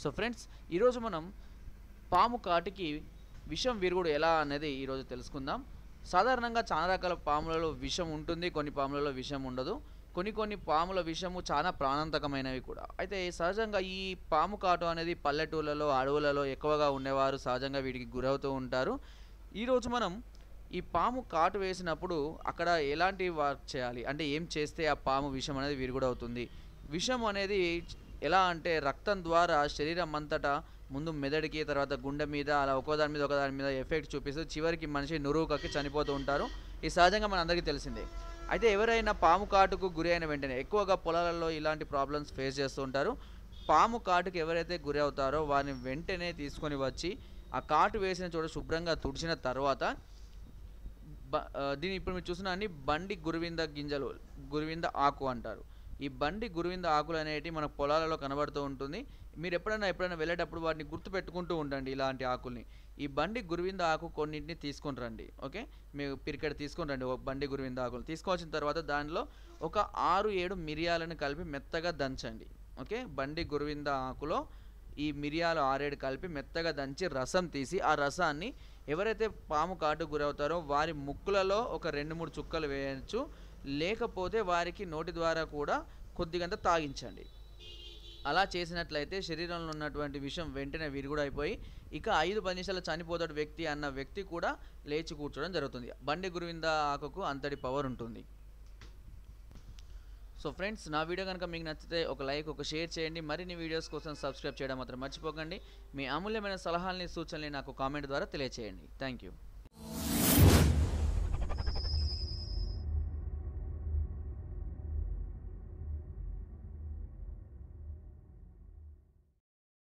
So friends ఈరోజు మనం పాము కాటికి విషం విరుగుడు ఎలా అనేది ఈరోజు తెలుసుకుందాం. సాధారణంగా చాలా రకాల పాములలో విషం ఉంటుంది కొన్ని పాములలో విషం ఉండదు. కొన్ని కొన్ని పాముల విషము చాలా ప్రాణాంతకమైనవి కూడా. అయితే సహజంగా ఈ పాము కాటు అనేది పల్లెటూళ్ళలో అడవులలో ఎక్కువగా ఉండేవారు సహజంగా వీటికి గురవుతూ ఉంటారు. ఈరోజు మనం ఈ పాము కాటు వేసినప్పుడు అక్కడ ఎలాంటి వర్క్ చేయాలి? అంటే ఏం చేస్తే ఆ పాము విషం అనేది విరుగుడవుతుంది? విషం అనేది ఎలా అంటే రక్తం ద్వారా శరీరం అంతటా ముందు మెదడుకి తర్వాత గుండె మీద అలా ఒక్కో దాని మీద ఒక దాని మీద ఎఫెక్ట్ చూపిస్తూ చివరికి మనిషి నురువుకకి చనిపోతూ ఉంటారు. ఇది సహజంగా మన అందరికీ తెలిసిందే. అయితే ఎవరైనా పాము కాటుకు గురి అయిన వెంటనే ఎక్కువగా పొలాలలో ఇలాంటి ప్రాబ్లమ్స్ ఫేస్ చేస్తూ ఉంటారు. పాము కాటుకు ఎవరైతే గురి అవుతారో వారిని వెంటనే తీసుకొని వచ్చి ఆ కాటు వేసిన చోట శుభ్రంగా తుడిచిన తర్వాత దీన్ని దీని ఇప్పుడు మీరు చూసిన అన్ని బండి గురువింద గింజలు గురువింద ఆకు అంటారు. ఈ బండి గురువింద ఆకులు అనేటివి మన పొలాలలో కనబడుతూ ఉంటుంది. మీరు ఎప్పుడైనా ఎప్పుడైనా వెళ్ళేటప్పుడు వాటిని గుర్తు పెట్టుకుంటూ ఉండండి ఇలాంటి ఆకుల్ని. ఈ బండి గురువింద ఆకు కొన్నింటిని తీసుకొని రండి ఓకే? మీరు పిరికెడ తీసుకొని రండి ఒక బండి గురువింద ఆకులు. తీసుకొచ్చిన తర్వాత దానిలో ఒక ఆరు ఏడు మిరియాలను కలిపి మెత్తగా దంచండి ఓకే? బండి గురువింద ఆకులో ఈ మిరియాలు ఆరేడు కలిపి మెత్తగా దంచి రసం తీసి ఆ రసాన్ని ఎవరైతే పాము కాటు గురవుతారో వారి ముక్కులలో ఒక రెండు మూడు చుక్కలు వేయచ్చు. లేకపోతే వారికి నోటి ద్వారా కూడా కొద్దిగంత తాగించండి. అలా చేసినట్లయితే శరీరంలో ఉన్నటువంటి విషయం వెంటనే విరుగుడైపోయి ఇక ఐదు పది నిమిషాలు చనిపోతాడు వ్యక్తి అన్న వ్యక్తి కూడా లేచి కూర్చోవడం జరుగుతుంది. బండి గురువింద ఆకుకు అంతటి పవర్ ఉంటుంది. సో ఫ్రెండ్స్ నా వీడియో కనుక మీకు నచ్చితే ఒక లైక్ ఒక షేర్ చేయండి. మరిన్ని వీడియోస్ కోసం సబ్స్క్రైబ్ చేయడం మాత్రం మర్చిపోకండి. మీ అమూల్యమైన సలహాలని సూచనలు నాకు కామెంట్ ద్వారా తెలియచేయండి. Thank you